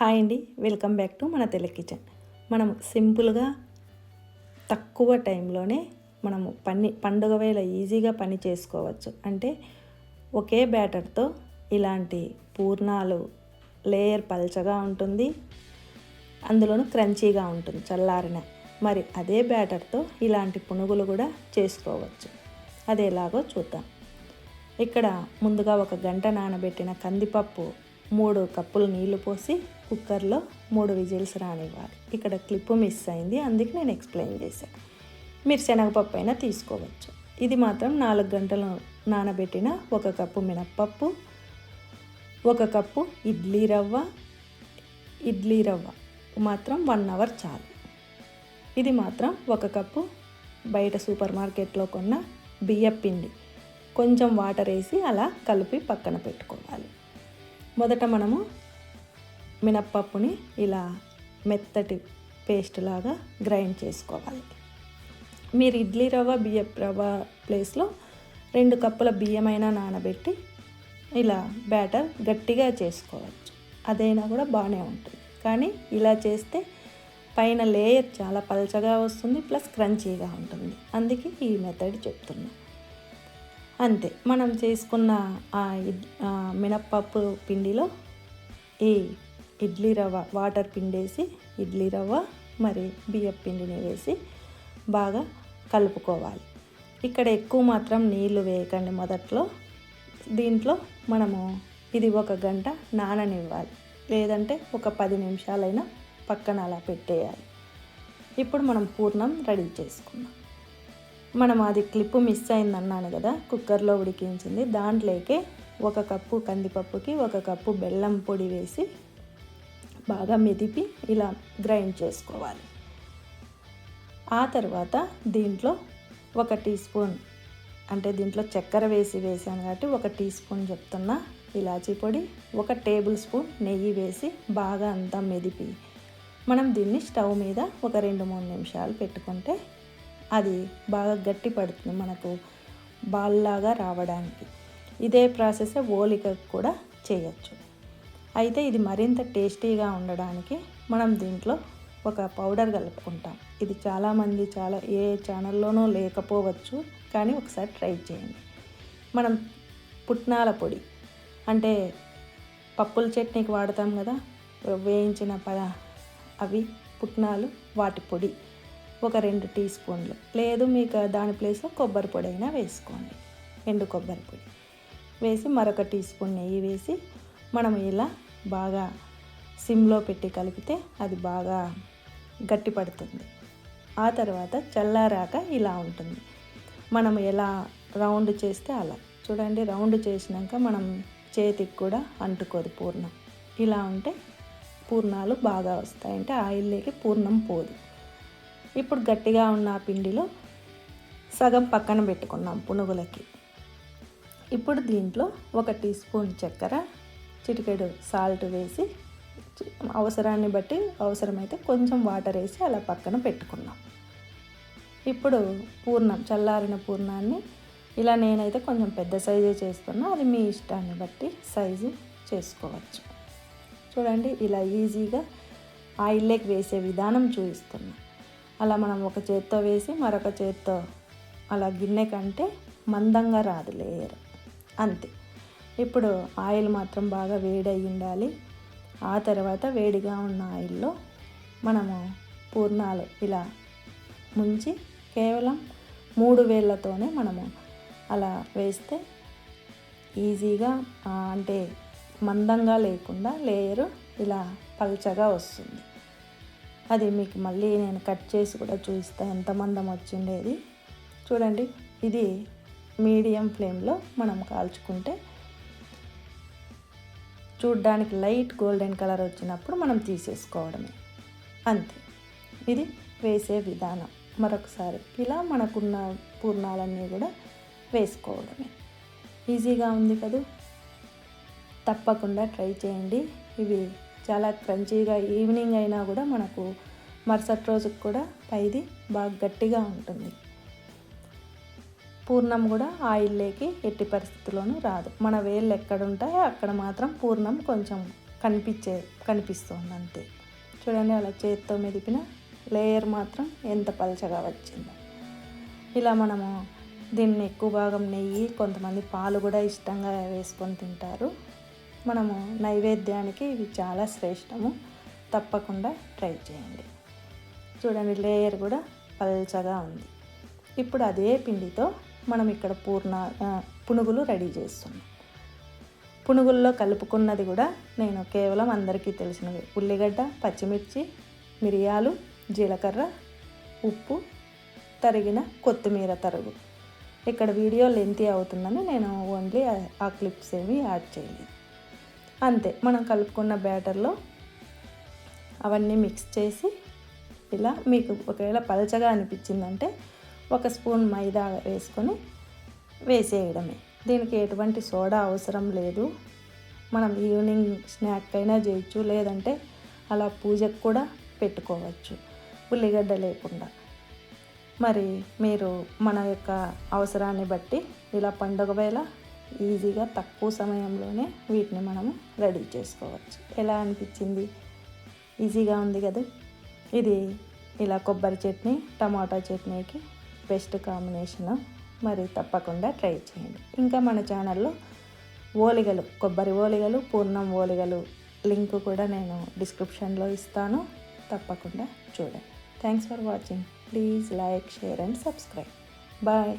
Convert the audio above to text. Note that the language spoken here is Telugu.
హాయ్ అండి. వెల్కమ్ బ్యాక్ టు మన తెలుగు కిచెన్. మనం సింపుల్గా తక్కువ టైంలోనే మనము పని పండుగ వేళ ఈజీగా పని చేసుకోవచ్చు. అంటే ఒకే బ్యాటర్తో ఇలాంటి పూర్ణాలు లేయర్ పల్చగా ఉంటుంది. అందులోనూ క్రంచీగా ఉంటుంది చల్లారిన. మరి అదే బ్యాటర్తో ఇలాంటి పునుగులు కూడా చేసుకోవచ్చు. అది ఎలాగో చూద్దాం. ఇక్కడ ముందుగా ఒక గంట నానబెట్టిన కందిపప్పు మూడు కప్పులు నీళ్ళు పోసి కుక్కర్లో మూడు విజిల్స్ రానివ్వాలి. ఇక్కడ క్లిప్పు మిస్ అయింది అందుకే నేను ఎక్స్ప్లెయిన్ చేశాను మీరు శనగపప్పు అయినా తీసుకోవచ్చు. ఇది మాత్రం నాలుగు గంటలు నానబెట్టిన ఒక కప్పు మినప్పప్పు ఒక కప్పు ఇడ్లీ రవ్వ ఇడ్లీ రవ్వ మాత్రం వన్ అవర్ చాలు. ఇది మాత్రం ఒక కప్పు బయట సూపర్ మార్కెట్లో కొన్న బియ్య పిండి కొంచెం వాటర్ వేసి అలా కలిపి పక్కన పెట్టుకోవాలి. మొదట మనము మినప్పప్పుని ఇలా మెత్తటి పేస్ట్ లాగా గ్రైండ్ చేసుకోవాలి. మీరు ఇడ్లీ రవ్వ బియ్యం రవ్వ ప్లేస్లో రెండు కప్పుల బియ్యమైనా నానబెట్టి ఇలా బ్యాటర్ గట్టిగా చేసుకోవచ్చు. అదైనా కూడా బాగానే ఉంటుంది. కానీ ఇలా చేస్తే పైన లేయర్ చాలా పలచగా వస్తుంది ప్లస్ క్రంచీగా ఉంటుంది. అందుకే ఈ మెథడ్ చెప్తున్నాను అంతే. మనం చేసుకున్న ఆ మినప్పప్పు పిండిలో ఈ ఇడ్లీ రవ్వ వాటర్ పిండేసి ఇడ్లీ రవ్వ మరి బియ్యం పిండిని వేసి బాగా కలుపుకోవాలి. ఇక్కడ ఎక్కువ మాత్రం నీళ్ళు వేయకండి మొదట్లో. దీంట్లో మనము ఇది ఒక గంట నాననివ్వాలి. లేదంటే ఒక పది నిమిషాలైనా పక్కన అలా పెట్టేయాలి. ఇప్పుడు మనం పూర్ణం రెడీ చేసుకుందాం. మనం అది క్లిప్ మిస్ అయిందన్నాను కదా కుక్కర్లో ఉడికించింది. దాంట్లోకి ఒక కప్పు కందిపప్పుకి ఒక కప్పు బెల్లం పొడి వేసి బాగా మెదిపి ఇలా గ్రైండ్ చేసుకోవాలి. ఆ తర్వాత దీంట్లో ఒక టీ స్పూన్ అంటే దీంట్లో చక్కెర వేసి వేసాను కాబట్టి ఒక టీ స్పూన్ చెప్తున్నా. ఇలాచీ పొడి ఒక టేబుల్ స్పూన్ నెయ్యి వేసి బాగా అంతా మెదిపి. మనం దీన్ని స్టవ్ మీద ఒక రెండు మూడు నిమిషాలు పెట్టుకుంటే అది బాగా గట్టి పడుతుంది మనకు బాల్లాగా రావడానికి. ఇదే ప్రాసెస్ ఓలిక కూడా చేయొచ్చు. అయితే ఇది మరింత టేస్టీగా ఉండడానికి మనం దీంట్లో ఒక పౌడర్ కలుపుకుంటాం. ఇది చాలామంది చాలా ఏ ఛానల్లోనూ లేకపోవచ్చు కానీ ఒకసారి ట్రై చేయండి. మనం పుట్నాల పొడి అంటే పప్పుల చట్నీకి వాడతాం కదా వేయించిన ప అవి పుట్నాలు వాటి పొడి. ఒక రెండు టీ స్పూన్లు. లేదు మీకు దాని ప్లేస్లో కొబ్బరి పొడి అయినా వేసుకోండి. ఎండు కొబ్బరి పొడి. వేసి మరొక టీ స్పూన్ నెయ్యి వేసి మనం ఇలా బాగా సిమ్లో పెట్టి కలిపితే అది బాగా గట్టి పడుతుంది ఆ తర్వాత చల్లారాక ఇలా ఉంటుంది. మనం ఎలా రౌండ్ చేస్తే అలా. చూడండి రౌండ్ చేసినాక మనం చేతికి కూడా అంటుకోదు పూర్ణం. ఇలా ఉంటే పూర్ణాలు బాగా వస్తాయి అంటే ఆయిల్లోకి పూర్ణం పోదు. ఇప్పుడు గట్టిగా ఉన్న పిండిలో సగం పక్కన పెట్టుకున్నాం పునుగులకి. ఇప్పుడు దీంట్లో ఒక టీ స్పూన్ చక్కెర చిటికెడు సాల్ట్ వేసి అవసరాన్ని బట్టి అవసరమైతే కొంచెం వాటర్ వేసి అలా పక్కన పెట్టుకున్నాం. ఇప్పుడు పూర్ణం చల్లారిన పూర్ణాన్ని ఇలా నేనైతే కొంచెం పెద్ద సైజే చేస్తున్నా అది మీ ఇష్టాన్ని బట్టి సైజు చేసుకోవచ్చు. చూడండి ఇలా ఈజీగా ఆయిల్లోకి వేసే విధానం చూపిస్తున్నా. అలా మనం ఒక చేత్తో వేసి మరొక చేత్తో అలా గిన్నె కంటే మందంగా రాదు లేయర్ అంతే. ఇప్పుడు ఆయిల్ మాత్రం బాగా వేడి అయి ఉండాలి. ఆ తర్వాత వేడిగా ఉన్న ఆయిల్లో మనము పూర్ణాలు ఇలా ముంచి కేవలం మూడు వేళ్ళతోనే మనము అలా వేస్తే ఈజీగా అంటే మందంగా లేకుండా లేయరు ఇలా పల్చగా వస్తుంది. అది మీకు మళ్ళీ నేను కట్ చేసి కూడా చూపిస్తాను ఎంత మందం వచ్చిండేది చూడండి ఇది మీడియం ఫ్లేమ్లో మనం కాల్చుకుంటే చూడ్డానికి లైట్ గోల్డెన్ కలర్ వచ్చినప్పుడు మనం తీసేసుకోవడమే. అంతే. ఇది వేసే విధానం. మరొకసారి ఇలా మనకున్న పూర్ణాలన్నీ కూడా వేసుకోవడమే. ఈజీగా ఉంది కదా? తప్పకుండా ట్రై చేయండి. ఇవి చాలా క్రంచీగా ఈవినింగ్ అయినా కూడా మనకు మరుసటి రోజుకి కూడా పైది బాగా గట్టిగా ఉంటుంది. పూర్ణం కూడా ఆయిల్లోకి ఎట్టి పరిస్థితుల్లోనూ రాదు. మన వేళ్ళు ఎక్కడుంటాయో అక్కడ మాత్రం పూర్ణం కొంచెం కనిపించే కనిపిస్తుంది అంతే చూడండి అలా చేతితో మెదిపిన లేయర్ మాత్రం ఎంత పలచగా వచ్చింది. ఇలా మనము దీన్ని ఎక్కువ భాగం నెయ్యి కొంతమంది పాలు కూడా ఇష్టంగా వేసుకొని తింటారు. మనము నైవేద్యానికి ఇవి చాలా శ్రేష్టము. తప్పకుండా ట్రై చేయండి. చూడండి లేయర్ కూడా పల్చగా ఉంది. ఇప్పుడు అదే పిండితో మనం ఇక్కడ పూర్ణ పునుగులు రెడీ చేస్తున్నాం. పునుగుల్లో కలుపుకున్నది కూడా నేను కేవలం అందరికీ తెలిసినవి. ఉల్లిగడ్డ పచ్చిమిర్చి మిరియాలు జీలకర్ర ఉప్పు తరిగిన కొత్తిమీర తరుగు. ఇక్కడ వీడియో లెంతీ అవుతుందని నేను ఓన్లీ ఆ- ఆ క్లిప్స్ ఏమి యాడ్ చేయలేదు. అంతే మనం కలుపుకున్న బ్యాటర్లో అవన్నీ మిక్స్ చేసి ఇలా మీకు ఒకవేళ పలచగా అనిపించిందంటే ఒక స్పూన్ మైదా వేసుకొని వేసేయడమే. దీనికి ఎటువంటి సోడా అవసరం లేదు. మనం ఈవినింగ్ స్నాక్ అయినా చేయొచ్చు లేదంటే అలా పూజకు కూడా పెట్టుకోవచ్చు. ఉల్లిగడ్డ లేకుండా. మరి మీరు మన యొక్క అవసరాన్ని బట్టి ఇలా పండుగ వేళ ఈజీగా తక్కువ సమయంలోనే వీటిని మనము రెడీ చేసుకోవచ్చు. ఎలా అనిపించింది? ఈజీగా ఉంది కదా. ఇది ఇలా కొబ్బరి చట్నీ టమాటా చట్నీకి బెస్ట్ కాంబినేషన్. మరి తప్పకుండా ట్రై చేయండి. ఇంకా మన ఛానల్లో ఓలిగలు కొబ్బరి ఓలిగలు పూర్ణం ఓలిగలు లింక్ కూడా నేను డిస్క్రిప్షన్లో ఇస్తాను. తప్పకుండా చూడండి. Thanks for watching. Please like share and subscribe. Bye.